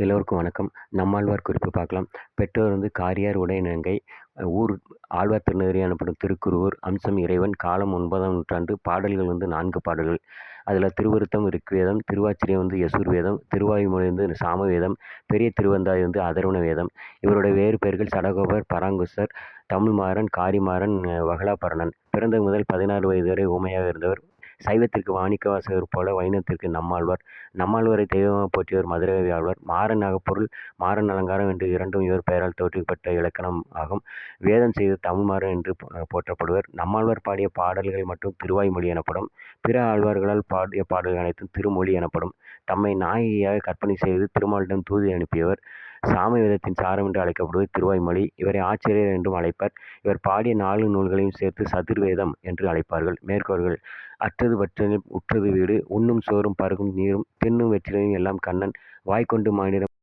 எல்லோருக்கும் வணக்கம். நம்மாழ்வார் குறிப்பு பார்க்கலாம். பெற்றோர் வந்து காரியார் உடையநங்கை ஊர் ஆழ்வார் திருநெறி எனப்படும் திருக்குருவூர் அம்சம் இறைவன் காலம் ஒன்பதாம் நூற்றாண்டு பாடல்கள் வந்து நான்கு பாடல்கள். அதில் திருவருத்தம் ரிக்வேதம் திருவாச்சிரியம் வந்து யசூர் வேதம் திருவாயுமொழி வந்து சாமவேதம் பெரிய திருவந்தாய் வந்து அதர்வண வேதம் இவருடைய வேறு பெயர்கள் சடகோபர் பராங்குசர் தமிழ்மாறன் காரிமாறன் வகலாபரணன். பிறந்த முதல் பதினாறு வயது வரை ஊமையாக இருந்தவர் சைவத்திற்கு வாணிக்கவாசகர் போல வைணவத்திற்கு நம்மாழ்வார். நம்மாழ்வாரை தெய்வமாக போற்றியவர் மதுரகவி ஆழ்வார். மாறன் அகப்பொருள் மாறன் அலங்காரம் என்று இரண்டும் இவர் பெயரால் தோற்றுவிக்கப்பட்ட இலக்கணம் ஆகும். வேதம் செய்த தமிழ்மாறன் என்று போற்றப்படுவர். நம்மாழ்வார் பாடிய பாடல்கள் மட்டும் திருவாய்மொழி எனப்படும். பிற ஆழ்வார்களால் பாடிய பாடல்கள் அனைத்தும் திருமொழி எனப்படும். தம்மை நாயகியாக கற்பனை செய்து திருமாலிடம் தூதி அனுப்பியவர். சாம வேதத்தின் சாரம் என்று அழைக்கப்படுவது திருவாய்மொழி. இவரை ஆச்சரியர் என்றும் அழைப்பர். இவர் பாடிய நாலு நூல்களையும் சேர்த்து சதுர்வேதம் என்று அழைப்பார்கள். மேற்கோள்கள் அற்றது பற்றனில் உற்றது வீடு உண்ணும் சோறும் பருகும் நீரும் தின்னும் வெற்றிலையும் எல்லாம் கண்ணன் வாய்க்கொண்டு மாநிலம்